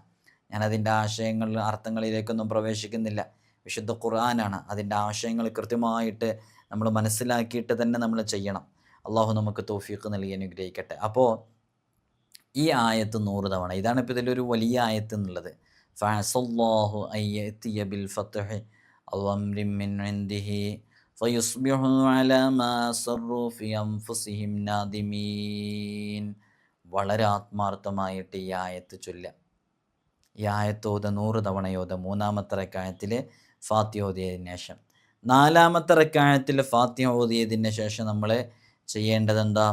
ഞാനതിന്റെ ആശയങ്ങൾ അർത്ഥങ്ങളിലേക്കൊന്നും പ്രവേശിക്കുന്നില്ല. വിശുദ്ധ ഖുർആനാണ്. അതിന്റെ ആശയങ്ങൾ കൃത്യമായിട്ട് നമ്മൾ മനസ്സിലാക്കിയിട്ട് തന്നെ നമ്മൾ ചെയ്യണം. അള്ളാഹു നമുക്ക് തോഫീക്ക് നൽകി അനുഗ്രഹിക്കട്ടെ. അപ്പോൾ ഈ ആയത്ത് നൂറ് തവണ. ഇതാണ് ഇപ്പോൾ ഇതിലൊരു വലിയ ആയത്ത് എന്നുള്ളത്. ഫാസല്ലാഹു അയ്യത്തിയ ബിൽ ഫത്തഹ് വളരെ ആത്മാർത്ഥമായിട്ട് ഈ ആയത്ത് ചൊല്ലാം ഈ ആയത്തോത നൂറ് തവണയോത മൂന്നാമത്തെ റക്കായത്തിൽ ഫാത്തിഹ ഓതിയതിന് ശേഷം നാലാമത്തെ റക്കായത്തിൽ ഫാത്തിഹ ഓതിയതിന് ശേഷം നമ്മൾ ചെയ്യേണ്ടത് എന്താ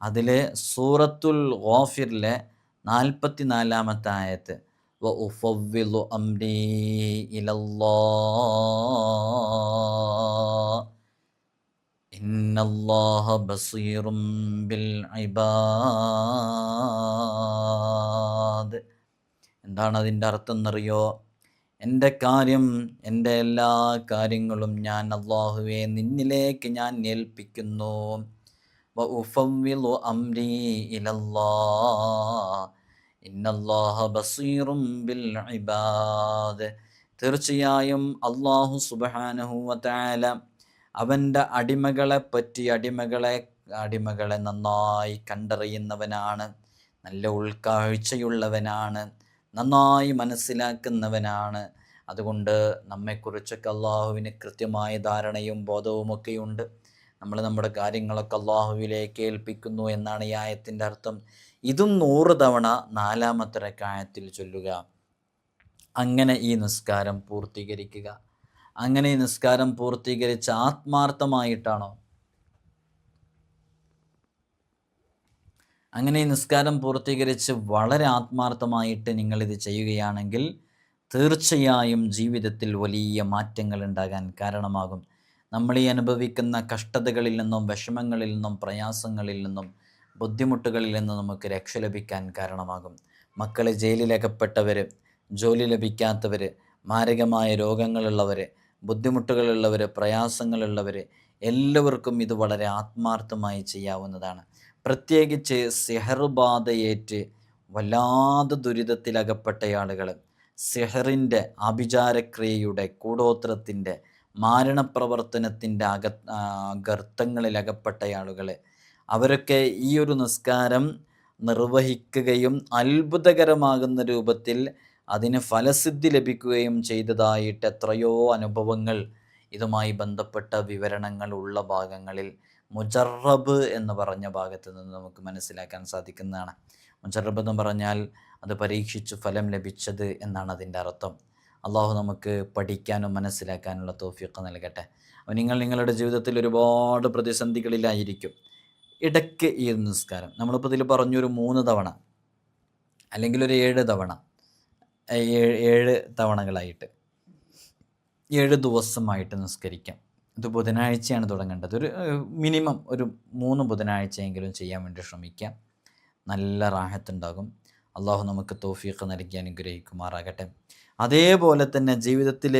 അതിൽ സൂറത്തുൽ ഗോഫിറിലെ നാൽപ്പത്തി നാലാമത്തെ ആയത്ത് وأفوض أمري إلى الله إن الله بصير بالعباد എന്താണ് അതിന്റെ അർത്ഥം എന്നറിയോ എന്റെ കാര്യം എന്റെ എല്ലാ കാര്യങ്ങളും ഞാൻ അള്ളാഹുവെ നിന്നിലേക്ക് ഞാൻ ഏൽപ്പിക്കുന്നു. അംരി ബിൽ തീർച്ചയായും അള്ളാഹു സുബാനഹുവല അവന്റെ അടിമകളെ പറ്റി അടിമകളെ അടിമകളെ നന്നായി കണ്ടറിയുന്നവനാണ്. നല്ല ഉൾക്കാഴ്ചയുള്ളവനാണ്. നന്നായി മനസ്സിലാക്കുന്നവനാണ്. അതുകൊണ്ട് നമ്മെക്കുറിച്ചൊക്കെ അള്ളാഹുവിന് കൃത്യമായ ധാരണയും ബോധവുമൊക്കെയുണ്ട് നമ്മൾ നമ്മുടെ കാര്യങ്ങളൊക്കെ അള്ളാഹുവിലേക്ക് ഏൽപ്പിക്കുന്നു എന്നാണ് ഈ ആയത്തിന്റെ അർത്ഥം. ഇതും നൂറ് തവണ നാലാമത്തെ റക്കായത്തിൽ ചൊല്ലുക. അങ്ങനെ ഈ നിസ്കാരം പൂർത്തീകരിക്കുക. അങ്ങനെ ഈ നിസ്കാരം പൂർത്തീകരിച്ച് ആത്മാർത്ഥമായിട്ടാണോ അങ്ങനെ നിസ്കാരം പൂർത്തീകരിച്ച് വളരെ ആത്മാർത്ഥമായിട്ട് നിങ്ങളിത് ചെയ്യുകയാണെങ്കിൽ തീർച്ചയായും ജീവിതത്തിൽ വലിയ മാറ്റങ്ങൾ ഉണ്ടാകാൻ കാരണമാകും. നമ്മൾ ഈ അനുഭവിക്കുന്ന കഷ്ടതകളിൽ നിന്നും വിഷമങ്ങളിൽ നിന്നും പ്രയാസങ്ങളിൽ നിന്നും ബുദ്ധിമുട്ടുകളിൽ നിന്നും നമുക്ക് രക്ഷ ലഭിക്കാൻ കാരണമാകും. മക്കൾ ജയിലിലകപ്പെട്ടവർ ജോലി ലഭിക്കാത്തവർ മാരകമായ രോഗങ്ങളുള്ളവർ ബുദ്ധിമുട്ടുകളുള്ളവർ പ്രയാസങ്ങളുള്ളവർ എല്ലാവർക്കും ഇത് വളരെ ആത്മാർത്ഥമായി ചെയ്യാവുന്നതാണ്. പ്രത്യേകിച്ച് സിഹർബാധയേറ്റ് വല്ലാതെ ദുരിതത്തിലകപ്പെട്ട ആളുകൾ സിഹറിന്റെ ആഭിചാരക്രിയയുടെ കൂടോത്രത്തിന്റെ മാരണപ്രവർത്തനത്തിന്റെ അക ഗർത്തങ്ങളിൽ അകപ്പെട്ട ആളുകൾ അവരൊക്കെ ഈ ഒരു നിസ്കാരം നിർവഹിക്കുകയും അത്ഭുതകരമാകുന്ന രൂപത്തിൽ അതിന് ഫലസിദ്ധി ലഭിക്കുകയും ചെയ്തതായിട്ട് എത്രയോ അനുഭവങ്ങൾ ഇതുമായി ബന്ധപ്പെട്ട വിവരണങ്ങൾ ഉള്ള ഭാഗങ്ങളിൽ മുജറബ് എന്ന് പറഞ്ഞ ഭാഗത്ത് നിന്ന് നമുക്ക് മനസ്സിലാക്കാൻ സാധിക്കുന്നതാണ്. മുജറബ് എന്ന് പറഞ്ഞാൽ അത് പരീക്ഷിച്ചു ഫലം ലഭിച്ചത് എന്നാണ് അതിന്റെ അർത്ഥം. അള്ളാഹു നമുക്ക് പഠിക്കാനും മനസ്സിലാക്കാനുള്ള തോഫിയൊക്കെ നൽകട്ടെ. അപ്പോൾ നിങ്ങൾ നിങ്ങളുടെ ജീവിതത്തിൽ ഒരുപാട് പ്രതിസന്ധികളിലായിരിക്കും. ഇടയ്ക്ക് ഈ നിസ്കാരം. നമ്മളിപ്പോൾ ഇതിൽ പറഞ്ഞൊരു മൂന്ന് തവണ അല്ലെങ്കിൽ ഒരു ഏഴ് തവണ ഏഴ് ഏഴ് തവണകളായിട്ട് ഏഴ് ദിവസമായിട്ട് നിസ്കരിക്കാം. ഇത് ബുധനാഴ്ചയാണ് തുടങ്ങേണ്ടത്. ഒരു മിനിമം ഒരു മൂന്ന് ബുധനാഴ്ചയെങ്കിലും ചെയ്യാൻ വേണ്ടി ശ്രമിക്കാം. നല്ല റാഹത്തുണ്ടാകും. അള്ളാഹു നമുക്ക് തോഫീഖ് നൽകി അനുഗ്രഹിക്കുമാറാകട്ടെ. അതേപോലെ തന്നെ ജീവിതത്തിൽ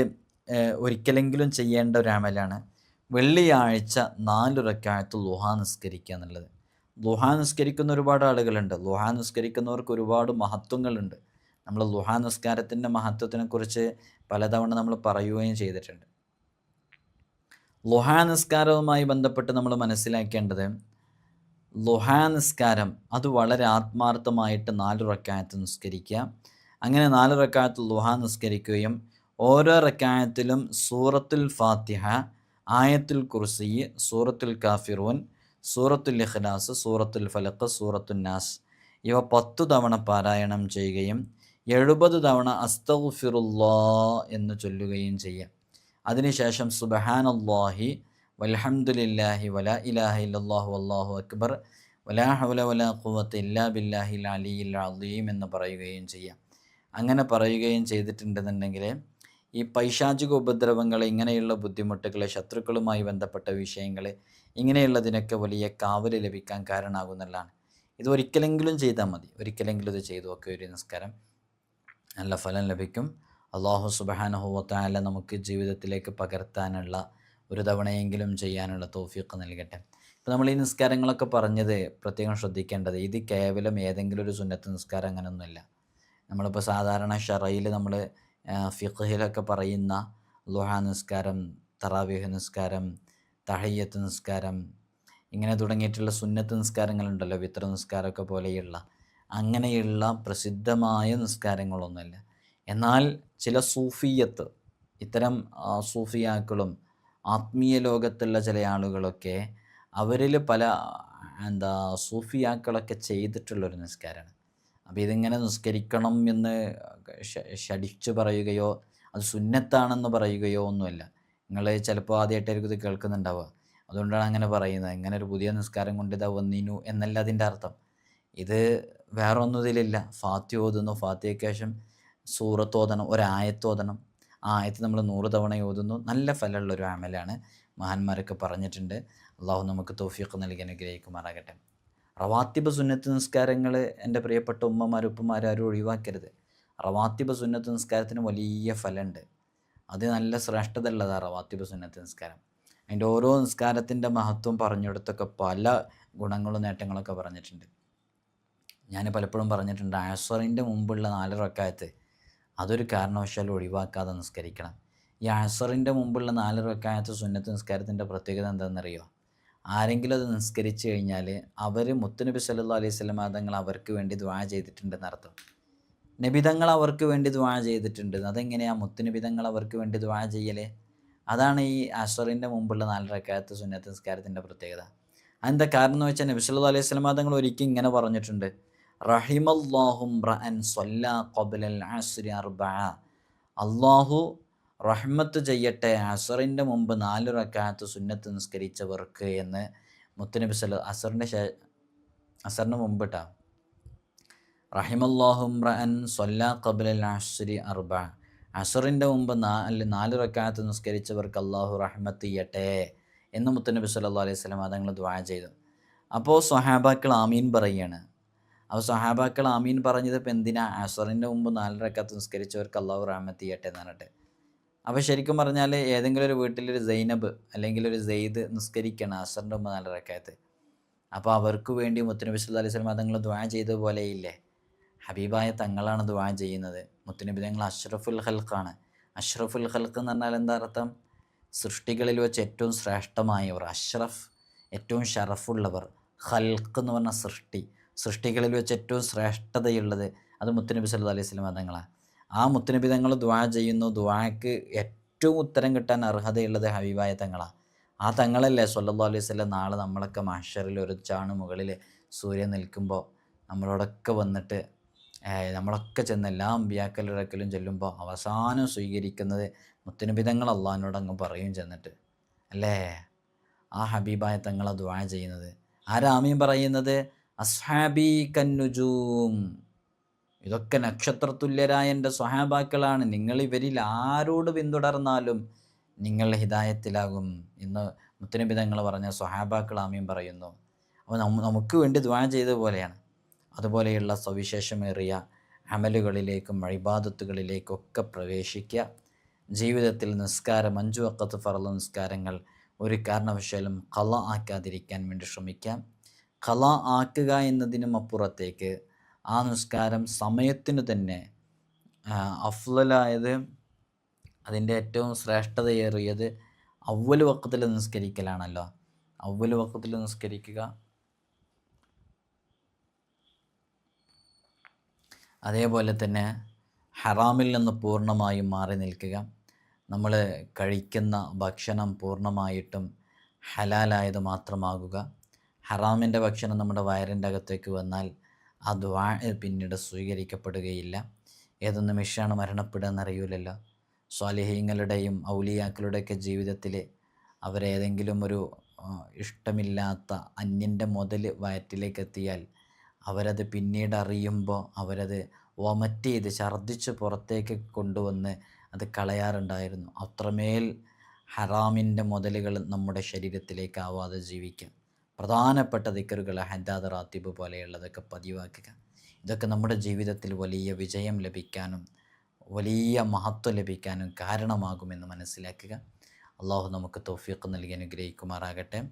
ഒരിക്കലെങ്കിലും ചെയ്യേണ്ട ഒരു അമലാണ് വെള്ളിയാഴ്ച നാല് ലുഹ ലുഹാ നിസ്കരിക്കുക എന്നുള്ളത്. ലുഹാ നിസ്കരിക്കുന്ന ഒരുപാട് ആളുകളുണ്ട്. ലുഹാ നിസ്കരിക്കുന്നവർക്ക് ഒരുപാട് മഹത്വങ്ങളുണ്ട്. നമ്മൾ ലുഹാ നിസ്കാരത്തിന്റെ മഹത്വത്തിനെക്കുറിച്ച് പലതവണ നമ്മൾ പറയുകയും ചെയ്തിട്ടുണ്ട്. ലുഹാ നിസ്കാരവുമായി ബന്ധപ്പെട്ട് നമ്മൾ മനസ്സിലാക്കേണ്ടത് ലുഹാ നിസ്കാരം അത് വളരെ ആത്മാർത്ഥമായിട്ട് നാല് റക്കായത്ത് നിസ്കരിക്കുക. അങ്ങനെ നാല് റക്കായത്ത് ലുഹാ നിസ്കരിക്കുകയും ഓരോ റക്കായത്തിലും സൂറത്തുൽ ഫാത്തിഹ ആയത്തുൽ കുർസി സൂറത്തുൽ കാഫിറൂൻ സൂറത്തുൽ ഇഖ്ലാസ് സൂറത്തുൽ ഫലക്ക് സൂറത്തുൽ നാസ് ഇവ പത്തു തവണ പാരായണം ചെയ്യുകയും എഴുപത് തവണ അസ്തഫിറുല്ലാ എന്ന് ചൊല്ലുകയും ചെയ്യാം അതിനുശേഷം സുബഹാനല്ലാഹി വലഹമുല്ലാഹി വല ഇലാഹ ഇല്ലല്ലാഹു അള്ളാഹു അക്ബർ. വലാ ഹൗല വലാ ഇല്ലാ ബില്ലാഹിൽ അലിയിൽ അലീം എന്ന് പറയുകയും ചെയ്യാം. അങ്ങനെ പറയുകയും ചെയ്തിട്ടുണ്ടെന്നുണ്ടെങ്കിൽ ഈ പൈശാചിക ഉപദ്രവങ്ങൾ ഇങ്ങനെയുള്ള ബുദ്ധിമുട്ടുകൾ ശത്രുക്കളുമായി ബന്ധപ്പെട്ട വിഷയങ്ങൾ ഇങ്ങനെയുള്ളതിനൊക്കെ വലിയ കാവൽ ലഭിക്കാൻ കാരണമാകുന്നതാണ്. ഇത് ഒരിക്കലെങ്കിലും ചെയ്താൽ മതി. ഒരിക്കലെങ്കിലും ഇത് ചെയ്തു ഒക്കെ ഒരു നിസ്കാരം. നല്ല ഫലം ലഭിക്കും. അള്ളാഹു സുബാനഹുവത്താല നമുക്ക് ജീവിതത്തിലേക്ക് പകർത്താനുള്ള ഒരു തവണയെങ്കിലും ചെയ്യാനുള്ള തോഫിയൊക്കെ നൽകട്ടെ. ഇപ്പോൾ നമ്മൾ ഈ നിസ്കാരങ്ങളൊക്കെ പറഞ്ഞത് പ്രത്യേകം ശ്രദ്ധിക്കേണ്ടത് ഇത് കേവലം ഏതെങ്കിലും ഒരു സുന്നത്ത് നിസ്കാരം അങ്ങനെയൊന്നുമില്ല നമ്മളിപ്പോൾ സാധാരണ ഷറയിൽ നമ്മൾ ഫിഖിലൊക്കെ പറയുന്ന ലുഹ നിസ്കാരം തറാവിഹ് നിസ്കാരം തഹയ്യത്ത് നിസ്കാരം ഇങ്ങനെ തുടങ്ങിയിട്ടുള്ള സുന്നത്ത് നിസ്കാരങ്ങളുണ്ടല്ലോ വിത്ര നിസ്കാരമൊക്കെ പോലെയുള്ള. അങ്ങനെയുള്ള പ്രസിദ്ധമായ നിസ്കാരങ്ങളൊന്നുമല്ല. എന്നാൽ ചില സൂഫിയത്ത് ഇത്തരം സൂഫിയാക്കളും ആത്മീയ ലോകത്തുള്ള ചില ആളുകളൊക്കെ അവരിൽ പല എന്താ സൂഫിയാക്കളൊക്കെ ചെയ്തിട്ടുള്ളൊരു നിസ്കാരമാണ് അപ്പോൾ ഇതിങ്ങനെ നിസ്കരിക്കണം എന്ന് ഷടിച്ചു പറയുകയോ അത് സുന്നത്താണെന്ന് പറയുകയോ ഒന്നുമല്ല. നിങ്ങൾ ചിലപ്പോൾ ആദ്യമായിട്ടായിരിക്കും ഇത് കേൾക്കുന്നുണ്ടാവുക. അതുകൊണ്ടാണ് അങ്ങനെ പറയുന്നത്. ഇങ്ങനെ ഒരു പുതിയ നിസ്കാരം കൊണ്ട് ഇതാ വന്നിനു എന്നല്ല അതിന്റെ അർത്ഥം. ഇത് വേറൊന്നും ഇതിലില്ല. ഫാത്തി ഓതുന്നു. ഫാത്തിയയ്ക്ക് ശേഷം സൂറത്ത് ഒരായത്തോതണം. ഒരായത്ത് ആ ആയത്ത് നമ്മൾ നൂറ് തവണ ഓതുന്നു. നല്ല ഫലമുള്ള ഒരു അമലാണ്. മഹാന്മാരൊക്കെ പറഞ്ഞിട്ടുണ്ട്. അള്ളാഹു നമുക്ക് തോഫിയൊക്കെ നൽകി അനുഗ്രഹിക്കുമാറാകട്ടെ. റവാത്തിബ് സുന്നത്ത് നിസ്കാരങ്ങൾ എന്റെ പ്രിയപ്പെട്ട ഉമ്മമാർ ഉപ്പമാർ ആരും ഒഴിവാക്കരുത്. റവാത്തിബ് സുന്നത്ത് നിസ്കാരത്തിന് വലിയ ഫലമുണ്ട്. അത് നല്ല ശ്രേഷ്ഠത ഉള്ളതാണ് റവാത്തിബ് സുന്നത്ത് നിസ്കാരം. അതിന്റെ ഓരോ നിസ്കാരത്തിന്റെ മഹത്വം പറഞ്ഞെടുത്തൊക്കെ പല ഗുണങ്ങളും നേട്ടങ്ങളൊക്കെ പറഞ്ഞിട്ടുണ്ട്. ഞാൻ പലപ്പോഴും പറഞ്ഞിട്ടുണ്ട് ആസറിന്റെ മുമ്പുള്ള നാല് റക്കായത്ത് അതൊരു കാരണവശാലും ഒഴിവാക്കാതെ നിസ്കരിക്കണം. ഈ അഴസറിന്റെ മുമ്പുള്ള നാല് റക്കായത്ത് സുന്നത്ത് നിസ്കാരത്തിന്റെ പ്രത്യേകത എന്താണെന്നറിയോ? ആരെങ്കിലും അത് നിസ്കരിച്ചു കഴിഞ്ഞാൽ അവർ മുത്തുനബി സല്ലാ അലൈഹി സ്വലം തങ്ങൾ അവർക്ക് വേണ്ടി ദ്വാ ചെയ്തിട്ടുണ്ടെന്ന് അർത്ഥം. നബിതങ്ങൾ അവർക്ക് വേണ്ടി ദ്വാ ചെയ്തിട്ടുണ്ട്. അതെങ്ങനെയാണ് മുത്തുനബിതങ്ങൾ അവർക്ക് വേണ്ടി ദ്വാ ചെയ്യൽ അതാണ് ഈ അഷറിന്റെ മുമ്പുള്ള നാല് റക്കായത്തെ സുന്നത്ത് നിസ്കാരത്തിന്റെ പ്രത്യേകത. അതിന്റെ കാരണം എന്ന് വെച്ചാൽ നബി സല്ലല്ലാഹു അലൈഹി സ്വലം തങ്ങൾ ഒരിക്കലും ഇങ്ങനെ പറഞ്ഞിട്ടുണ്ട്. അള്ളാഹു റഹ്മത്ത് ചെയ്യട്ടെ അസറിന്റെ മുമ്പ് നാല് റക്കാത്ത് സുന്നത്ത് നിസ്കരിച്ചവർക്ക് എന്ന് മുത്തുനബി സല്ല അസറിന്റെ ശേ അസറിന് മുമ്പ് കേട്ടോ റഹിമല്ലാഹും റഅൻ സ്വല്ലാ ഖബ്ലൽ അസ്രി അർബ അസറിന്റെ മുമ്പ് നാല് നാല് റക്കാത്ത് നിസ്കരിച്ചവർക്ക് അള്ളാഹു റഹ്മത്ത് ചെയ്യട്ടെ എന്ന് മുത്തുനബി സല്ലാ അലൈഹി വസല്ലം അതങ്ങൾ ദ്വാ ചെയ്തു. അപ്പോൾ സ്വഹാബാക്കൾ ആമീൻ പറയുകയാണ് അപ്പോൾ സഹാബാക്കൾ ആമീൻ പറഞ്ഞത് ഇപ്പം എന്തിനാ? അസറിന്റെ മുമ്പ് നാലരക്കത്ത് നിസ്കരിച്ചവർക്ക് അള്ളാഹു റഹ്മത്ത് ചെയ്യട്ടെ എന്ന് പറഞ്ഞിട്ട്. അപ്പോൾ ശരിക്കും പറഞ്ഞാൽ ഏതെങ്കിലും ഒരു വീട്ടിലൊരു സൈനബ് അല്ലെങ്കിൽ ഒരു സെയ്ദ് നിസ്കരിക്കണം അസറിന്റെ മുമ്പ് നാലരക്കത്ത് അപ്പോൾ അവർക്ക് വേണ്ടി മുത്തനബി സല്ലാ അലൈഹി സ്വലം തങ്ങൾ ദ്വാ ചെയ്ത പോലെയില്ലേ ഹബീബായ തങ്ങളാണ് ദ്വാ ചെയ്യുന്നത്. മുത്തനബി തങ്ങൾ അഷ്റഫുൽ ഹൽക്കാണ് അഷ്റഫുൽ ഹൽക്ക് എന്ന് പറഞ്ഞാൽ എന്താ അർത്ഥം? സൃഷ്ടികളിൽ വെച്ച് ഏറ്റവും ശ്രേഷ്ഠമായവർ അഷ്റഫ് ഏറ്റവും ഷറഫുള്ളവർ ഹൽക്ക് എന്ന് പറഞ്ഞ സൃഷ്ടി. സൃഷ്ടികളിൽ വെച്ച് ഏറ്റവും ശ്രേഷ്ഠതയുള്ളത് അത് മുത്തുനബി സല്ലു അലൈഹി സ്വലം തങ്ങളാണ് ആ മുത്തുനബി തങ്ങൾ ദ്വാ ചെയ്യുന്നു. ദ്വാക്ക് ഏറ്റവും ഉത്തരം കിട്ടാൻ അർഹതയുള്ളത് ഹബീബായ തങ്ങളാണ്. ആ തങ്ങളല്ലേ സല്ലു അലൈഹി വസല്ലം നാളെ നമ്മളൊക്കെ മാഷറിൽ ഒരു ചാണ് മുകളിൽ സൂര്യൻ നിൽക്കുമ്പോൾ നമ്മളോടൊക്കെ വന്നിട്ട് നമ്മളൊക്കെ ചെന്ന് എല്ലാ അമ്പിയാക്കലിടക്കലും ചെല്ലുമ്പോൾ അവസാനം സ്വീകരിക്കുന്നത് മുത്തുനബിതങ്ങൾ അള്ളഹാനോട് അങ്ങ് പറയും ചെന്നിട്ട്. അല്ലേ? ആ ഹബീബായ തങ്ങളെ ദ്വാ ചെയ്യുന്നത്. ആരാമീൻ പറയുന്നത് അസ്ഹാബി കന്നുജൂം. ഇതൊക്കെ നക്ഷത്രതുല്യരായ എന്റെ സ്വഹാബാക്കളാണ്. നിങ്ങൾ ഇവരിൽ ആരോട് പിന്തുടർന്നാലും നിങ്ങൾ ഹിതായത്തിലാകും എന്ന് മുത്തനബി തങ്ങൾ പറഞ്ഞ സ്വഹാബാക്കൾ പറയുന്നു. അപ്പോൾ നമുക്ക് വേണ്ടി ദ്വാ ചെയ്ത പോലെയാണ്. അതുപോലെയുള്ള സവിശേഷമേറിയ അമലുകളിലേക്കും അഴിബാദത്തുകളിലേക്കൊക്കെ പ്രവേശിക്കുക. ജീവിതത്തിൽ നിസ്കാരം അഞ്ചു വക്കത്ത് ഫറല നിസ്കാരങ്ങൾ ഒരു കാരണവശാലും കല ആക്കാതിരിക്കാൻ വേണ്ടി ശ്രമിക്കാം. കല ആക്കുക എന്നതിനും അപ്പുറത്തേക്ക് ആ നിസ്കാരം സമയത്തിന് തന്നെ അഫ്ലലായത് അതിന്റെ ഏറ്റവും ശ്രേഷ്ഠതയേറിയത് അവൽ വക്കത്തിൽ നിസ്കരിക്കലാണല്ലോ. അവൽ വക്കത്തിൽ നിസ്കരിക്കുക. അതേപോലെ തന്നെ ഹറാമിൽ നിന്ന് പൂർണമായും മാറി നിൽക്കുക. നമ്മൾ കഴിക്കുന്ന ഭക്ഷണം പൂർണമായിട്ടും ഹലാലായത് മാത്രമാകുക. ഹറാമിന്റെ ഭക്ഷണം നമ്മുടെ വയറിന്റെ അകത്തേക്ക് വന്നാൽ ആ ദ്വാ പിന്നീട് സ്വീകരിക്കപ്പെടുകയില്ല. ഏത് നിമിഷമാണ് മരണപ്പെടുക എന്നറിയില്ലല്ലോ സ്വാലിഹീങ്ങളുടെയും ഔലിയാക്കളുടെയൊക്കെ ജീവിതത്തിൽ അവരേതെങ്കിലും ഒരു ഇഷ്ടമില്ലാത്ത അന്യന്റെ മുതൽ വയറ്റിലേക്ക് എത്തിയാൽ അവരത് പിന്നീട് അറിയുമ്പോൾ അവരത് വൊമറ്റ് ചെയ്ത് ഛർദ്ദിച്ച് പുറത്തേക്ക് കൊണ്ടുവന്ന് അത് കളയാറുണ്ടായിരുന്നു. അത്രമേൽ ഹറാമിന്റെ മുതലുകൾ നമ്മുടെ ശരീരത്തിലേക്ക് ആവാതെ ജീവിക്കാം. പ്രധാനപ്പെട്ട ദിക്കറുകൾ ഹദാദ് റാത്തിബ് പോലെയുള്ളതൊക്കെ പതിവാക്കുക. ഇതൊക്കെ നമ്മുടെ ജീവിതത്തിൽ വലിയ വിജയം ലഭിക്കാനും വലിയ മഹത്വം ലഭിക്കാനും കാരണമാകുമെന്ന് മനസ്സിലാക്കുക. അള്ളാഹു നമുക്ക് തോഫിയൊക്കെ നൽകി അനുഗ്രഹിക്കുമാറാകട്ടെ.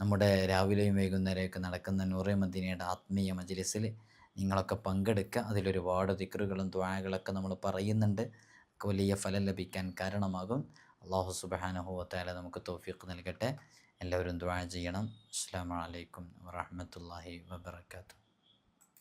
നമ്മുടെ രാവിലെയും വൈകുന്നേരമൊക്കെ നടക്കുന്ന നൂറേ മദീനയുടെ ആത്മീയ മജ്ലിസിൽ നിങ്ങളൊക്കെ പങ്കെടുക്കുക. അതിലൊരുപാട് ദിക്റുകളും ദ്വാഴകളൊക്കെ നമ്മൾ പറയുന്നുണ്ട്. വലിയ ഫലം ലഭിക്കാൻ കാരണമാകും. അള്ളാഹു സുബാനഹുവത്താല നമുക്ക് തോഫിയൊക്കെ നൽകട്ടെ. എല്ലാവരും ദ്വാ ചെയ്യണം. അസ്സാം വലൈക്കും വാഹമത്തല്ലാഹി വാബർക്കാത്തു